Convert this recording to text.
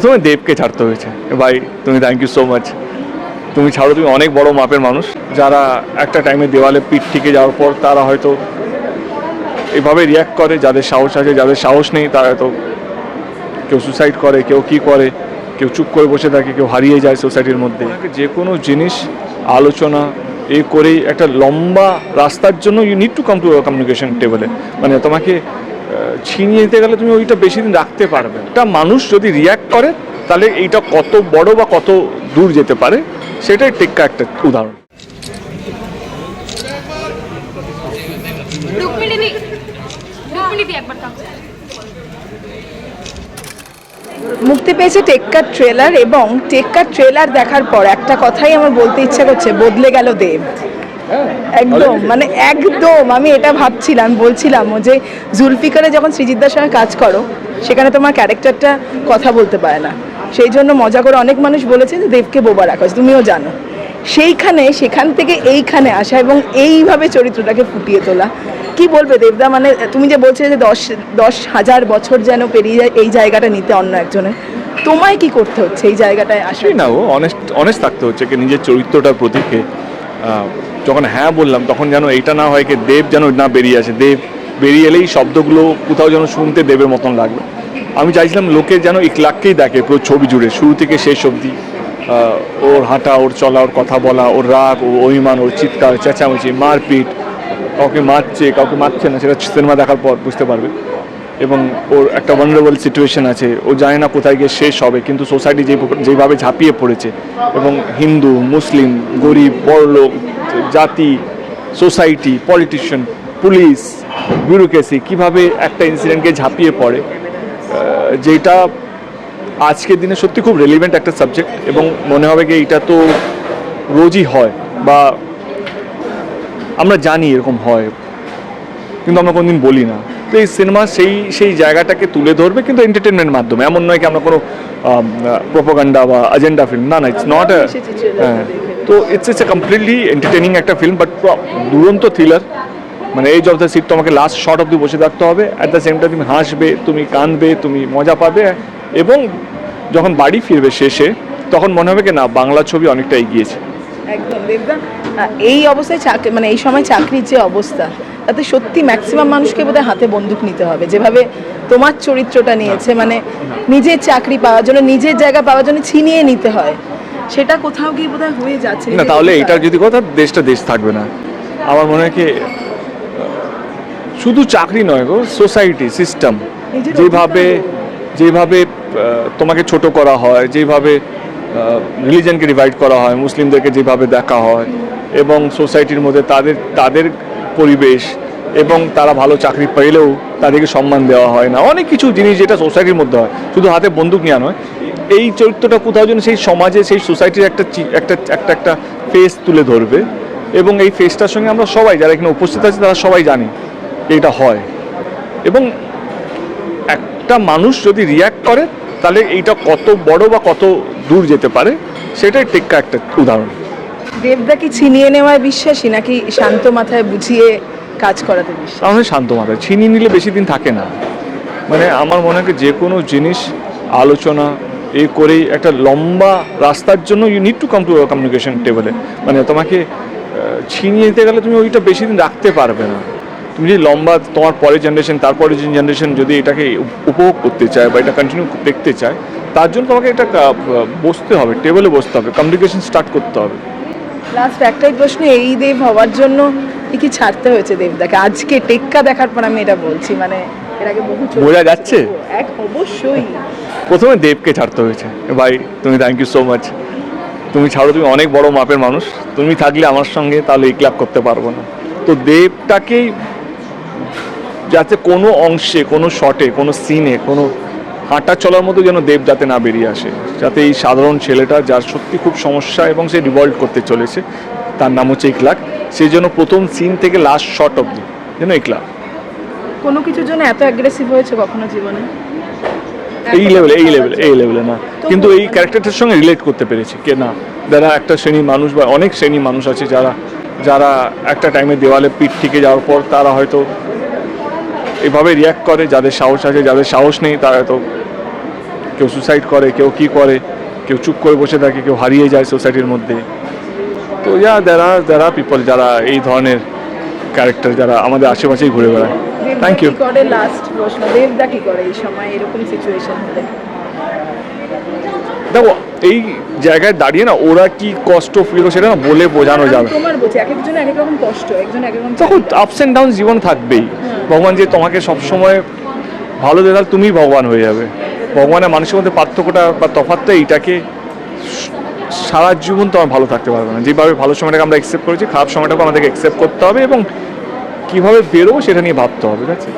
প্রথমে দেবকে ছাড়তে হয়েছে। ভাই, তুমি থ্যাংক ইউ সো মাচ তুমি ছাড়ো, তুমি অনেক বড় মাপের মানুষ। যারা একটা টাইমে দেওয়ালে পিঠ থেকে যাওয়ার পর তারা হয়তো এভাবে রিয়াক্ট করে, যাদের সাহস আছে, যাদের সাহস নেই, তারা হয়তো কেউ সুসাইড করে, কেউ কি করে, কেউ চুপ করে বসে থাকে, কেউ হারিয়ে যায় সোসাইটির মধ্যে। যে কোনো জিনিস, আলোচনা, এ করেই একটা লম্বা রাস্তার জন্য you need to come to communication টেবলে মানে তোমাকে ছিনিয়ে নিতে গেলে তুমি ওইটা বেশি দিন রাখতে পারবে। একটা মানুষ যদি রিয়্যাক্ট করে তাহলে এইটা কত বড় বা কত দূর যেতে পারে সেটাই টেক্কা একটা উদাহরণ। মুক্তি পেয়েছে টেক্কার ট্রেলার এবং টেক্কার ট্রেলার দেখার পর একটা কথাই আমার বলতে ইচ্ছা করছে বদলে গেল দেব। একদম মানে একদম আমি এটা ভাবছিলাম বলছিলাম যে জুলফিকারে যখন সৃজিতদার সঙ্গে কাজ করো সেখানে তোমার ক্যারেক্টারটা কথা বলতে পারে না। সেই জন্য মজা করে অনেক মানুষ বলেছে যে দেবকে বোবা রাখা তুমিও জানো। সেইখানে সেখান থেকে এইখানে আসা এবং এইভাবে চরিত্রটাকে ফুটিয়ে তোলা। কি বলবে দেবদা? মানে তুমি যে বলছিলে যে দশ দশ হাজার বছর যেন পেরিয়ে যায় এই জায়গাটা নিতে অন্য একজনের। তোমায় কি করতে হচ্ছে এই জায়গাটায় আসলে না ও অনেস্ট অনেস্ট থাকতে হচ্ছে কি নিজের চরিত্রটার প্রতীকে যখন হ্যাঁ বললাম, তখন যেন এইটা না হয় কি দেব যেন না বেরিয়ে আসে। দেব বেরিয়ে এলেই শব্দগুলো কোথাও যেন শুনতে দেবের মতন লাগবে আমি চাইছিলাম লোকে যেন ইকলাককেই দেখে, পুরো ছবি জুড়ে। শুরু থেকে শেষ অবধি ওর হাঁটা, ওর চলা, ওর কথা বলা, ওর রাগ, ওর অভিমান, ওর চিৎকার, চেঁচামেচি, মারপিট, কাউকে মারছে কাউকে মারছে না, সেটা সিনেমা দেখার পর, বুঝতে পারবে। এবং ওর একটা ভানারেবল সিচুয়েশন আছে। ও জানে না কোথায় গিয়ে শেষ হবে, কিন্তু সোসাইটি যে যেভাবে ঝাঁপিয়ে পড়েছে, এবং হিন্দু, মুসলিম, গরিব, বড়লোক, জাতি সোসাইটি পলিটিশিয়ান পুলিশ ব্যুরোক্রেসি কীভাবে একটা ইনসিডেন্টকে ঝাঁপিয়ে পড়ে যেটা আজকের দিনে সত্যি খুব রেলিভেন্ট একটা সাবজেক্ট এবং মনে হবে কি এটা তো রোজই হয় বা আমরা জানি এরকম হয়, কিন্তু আমরা কোনোদিন বলি না। তো এই সিনেমা সেই সেই জায়গাটাকে তুলে ধরবে কিন্তু এন্টারটেনমেন্ট মাধ্যমে। এমন নয় কি আমরা কোনো প্রোপাগান্ডা বা এজেন্ডা ফিল্ম না না ইটস নট হ্যাঁ। তো it's it's a completely entertaining একটা ফিল্ম বাট দুরন্ত থ্রিলার মানে এই অফ দ্য সিট তোমাকে লাস্ট শর্ট অব্দি বসে থাকতে হবে। অ্যাট দ্য সেম টাইম তুমি হাসবে তুমি কাঁদবে তুমি মজা পাবে। এবং যখন বাড়ি ফিরবে শেষে তখন মনে হবে কি না বাংলা ছবি অনেকটা এগিয়েছে। একদম। এই অবস্থায় চাকরি মানে এই সময় চাকরির যে অবস্থা তাতে সত্যি ম্যাক্সিমাম মানুষকে বোধহয় হাতে বন্দুক নিতে হবে। যেভাবে তোমার চরিত্রটা নিয়েছে মানে নিজের চাকরি পাওয়ার জন্য নিজের জায়গা পাওয়ার জন্য ছিনিয়ে নিতে হয়। সেটা কোথাও গিয়ে বোধহয় হয়ে যাচ্ছে। না তাহলে এটার যদি কথা দেশটা দেশ থাকবে না। আমার মনে হয় কি শুধু চাকরি নয় গো সোসাইটি সিস্টেম যেভাবে যেভাবে তোমাকে ছোট করা হয় যেভাবে রিলিজনকে ডিভাইড করা হয় মুসলিমদেরকে যেভাবে দেখা হয় এবং সোসাইটির মধ্যে তাদের তাদের পরিবেশ এবং তারা ভালো চাকরি পেলেও তাদেরকে সম্মান দেওয়া হয় না। অনেক কিছু জিনিস যেটা সোসাইটির মধ্যে হয়, শুধু হাতে বন্দুক নেওয়া নয়। এই চরিত্রটা কোথাও যেন সেই সমাজে, সেই সোসাইটির একটা একটা একটা একটা ফেস তুলে ধরবে এবং এই ফেসটার সঙ্গে আমরা সবাই যারা এখানে উপস্থিত আছে, তারা সবাই জানি এটা হয়। এবং একটা মানুষ যদি রিয়্যাক্ট করে, তাহলে এইটা কত বড় বা কত দূর যেতে পারে, সেটাই টেক্কা একটা উদাহরণ। দেবদা কি ছিনিয়ে নেওয়ায় বিশ্বাসী নাকি শান্ত মাথায় বুঝিয়ে কাজ করাতে বিশ্বাস? তাহলে শান্ত মাথায়। ছিনিয়ে নিলে বেশি দিন থাকে না। মানে আমার মনে হয় যে কোনো জিনিস, আলোচনা, এ করেই একটা লম্বা রাস্তার জন্য you need to come to communication টেবলে মানে তোমাকে ছিনিয়ে নিতে গেলে তুমি ওইটা বেশি দিন রাখতে পারবে না। তুমি যদি লম্বা তোমার পরের জেনারেশন যে জেনারেশন যদি এটাকে উপভোগ করতে চায় বা এটা কন্টিনিউ দেখতে চায়, তার জন্য তোমাকে এটা বসতে হবে টেবিলে বসতে হবে কমিউনিকেশন স্টার্ট করতে হবে। লাস্ট একটাই প্রশ্ন এই দেব হওয়ার জন্য কি কি ছাড়তে হয়েছে দেবদাকে? আজকে টেক্কা দেখার পর আমি এটা বলছি মানে এর আগে বহু বোঝা যাচ্ছে? এক অবশ্যই। প্রথমে দেবকে ছাড়তে হয়েছে। ভাই তুমি থ্যাংক ইউ সো মাচ তুমি ছাড়ো তুমি অনেক বড় মাপের মানুষ। তুমি থাকলে আমার সঙ্গে তাহলে এই ক্লাব করতে পারব না। তো দেবটাকেই যাতে কোনো অংশে কোনো শটে কোনো সিনে কোনো হাঁটা চলার মতো যেন দেব যাতে না বেরিয়ে আসে যাতে এই সাধারণ ছেলেটা যার সত্যি খুব সমস্যা এবং সে রিভল্ট করতে চলেছে তার নাম হচ্ছে ইকলাক সেই জন্য প্রথম সিন থেকে লাস্ট শট অব্দি যেন ইকলাক কোনো কিছুর জন্য এত অ্যাগ্রেসিভ হয়েছে কখনো জীবনে? এই লেভেলে এই লেভেলে এই লেভেলে না। কিন্তু এই ক্যারেক্টারটার সঙ্গে রিলেট করতে পেরেছি কে না। যারা একটা শ্রেণির মানুষ বা অনেক শ্রেণির মানুষ আছে যারা যারা একটা টাইমে দেওয়ালে পিঠ থেকে যাওয়ার পর তারা হয়তো এভাবে রিয়াক্ট করে যাদের সাহস আছে যাদের সাহস নেই তারা তো কেউ সুসাইড করে কেউ কি করে কেউ চুপ করে বসে থাকে কেউ হারিয়ে যায় সোসাইটির মধ্যে। তো ইয়া যারা যারা পিপল যারা এই ধরনের ক্যারেক্টার যারা আমাদের আশেপাশেই ঘুরে বেড়ায়। থ্যাংক ইউ করে লাস্ট প্রশ্ন দেবদা কি করে এই সময় এরকম সিচুয়েশন হলে? দেখো এই জায়গায় দাঁড়িয়ে না ওরা কি কষ্ট ফিল সেটা না বলে বোঝানো যাবে। তখন আপস অ্যান্ড ডাউন জীবন থাকবেই। ভগবান যে তোমাকে সবসময় ভালো দেয় তাহলে তুমিই ভগবান হয়ে যাবে। ভগবানের মানুষের মধ্যে পার্থক্যটা বা তফাৎটা এইটাকে সারা জীবন তোমার ভালো থাকতে পারবে না। যেভাবে ভালো সময়টাকে আমরা অ্যাকসেপ্ট করেছি খারাপ সময়টাকে আমাদেরকে অ্যাকসেপ্ট করতে হবে এবং কীভাবে বেরোবো সেটা নিয়ে ভাবতে হবে ঠিক আছে